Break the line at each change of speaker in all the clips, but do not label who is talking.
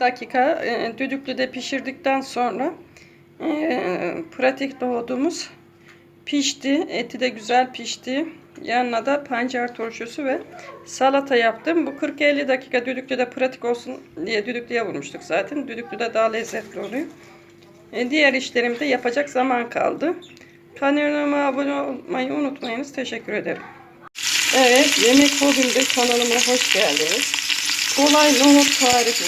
dakika e, düdüklüde pişirdikten sonra e, pratik nohudumuz pişti. Eti de güzel pişti. Yanına da pancar turşusu ve salata yaptım. Bu 40-50 dakika düdüklüde pratik olsun diye düdüklüye vurmuştuk zaten. Düdüklüde daha lezzetli oluyor. E, diğer işlerimde yapacak zaman kaldı. Kanalıma abone olmayı unutmayınız. Teşekkür ederim. Evet, Yemek Hobim'de kanalıma hoş geldiniz. Kolay nohut tarifi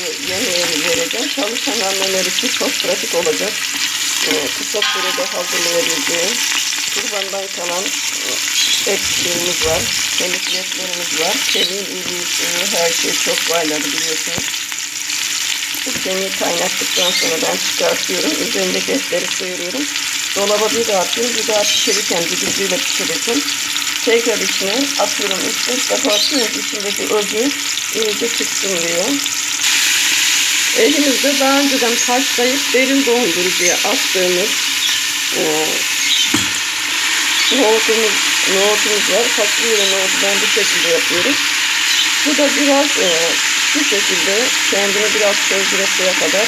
vereceğim. Çalışan anneler için çok pratik olacak. Ee, kısa sürede hazırlayabileceğim. Kurbandan kalan e, etlerimiz var. Kemik var. Kemiğin iyiliği, her şey çok faydalı biliyorsunuz. Bu kemiği kaynattıktan sonra ben çıkartıyorum. Üzerindeki etleri sıyırıyorum. Dolaba bir daha atıyorum. Bir daha pişirirken düdüklüyle pişireceğim. Tekrar içine atıyorum. Üç dört defa atıyorum. ki içindeki özü iyice çıksın diye. Elimizde daha önceden haşlayıp derin dondurucuya attığımız e, nohutumuz, nohutumuz var. Fasulye nohutu ben bu şekilde yapıyorum. Bu da biraz e, bu şekilde kendini biraz çözdüresiye kadar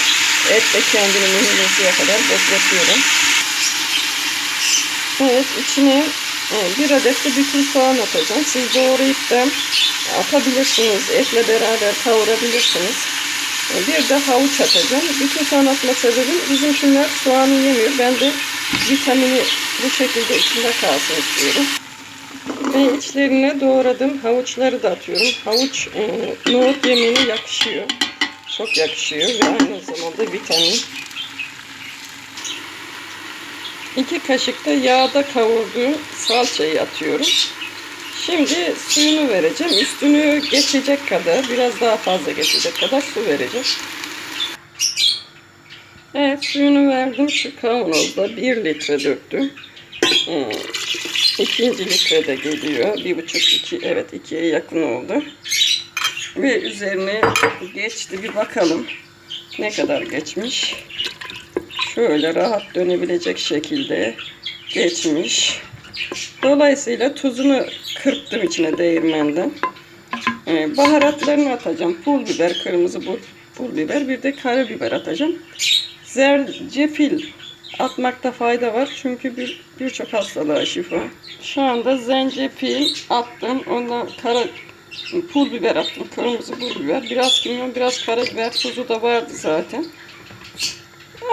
et de kendini mühürlesiye kadar bekletiyorum. Evet içine bir adet de bütün soğan atacağım. Siz doğrayıp da atabilirsiniz. Etle beraber kavurabilirsiniz. Bir de havuç atacağım. Bütün soğan atma sebebim bizimkiler soğanı yemiyor. Ben de vitamini bu şekilde içinde kalsın istiyorum. Ve içlerine doğradım. Havuçları da atıyorum. Havuç e, nohut yemeğine yakışıyor. Çok yakışıyor ve aynı zamanda vitamin. İki kaşık da yağda kavurduğum salçayı atıyorum. Şimdi suyunu vereceğim. Üstünü geçecek kadar, biraz daha fazla geçecek kadar su vereceğim. Evet suyunu verdim. Şu kavanozda 1 litre döktüm. Hmm, İkinci litre de geliyor. Bir buçuk iki evet ikiye yakın oldu. Ve üzerine geçti bir bakalım ne kadar geçmiş. Şöyle rahat dönebilecek şekilde geçmiş. Dolayısıyla tuzunu kırptım içine değirmenden. Ee, baharatlarını atacağım. Pul biber, kırmızı pul, pul biber, bir de karabiber atacağım. Zencefil atmakta fayda var çünkü bir birçok hastalığa şifa. Şu anda zencefil attım. Ondan kara pul biber attım. Kırmızı pul biber. Biraz kimyon, biraz karabiber. Tuzu da vardı zaten.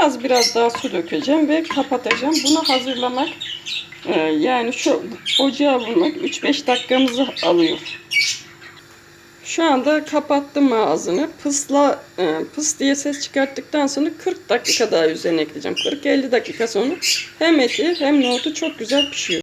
Az biraz daha su dökeceğim ve kapatacağım. Bunu hazırlamak e, yani şu ocağa vurmak 3-5 dakikamızı alıyor. Şu anda kapattım ağzını. Pısla, e, pıs diye ses çıkarttıktan sonra 40 dakika daha üzerine ekleyeceğim. 40-50 dakika sonra hem eti hem nohutu çok güzel pişiyor.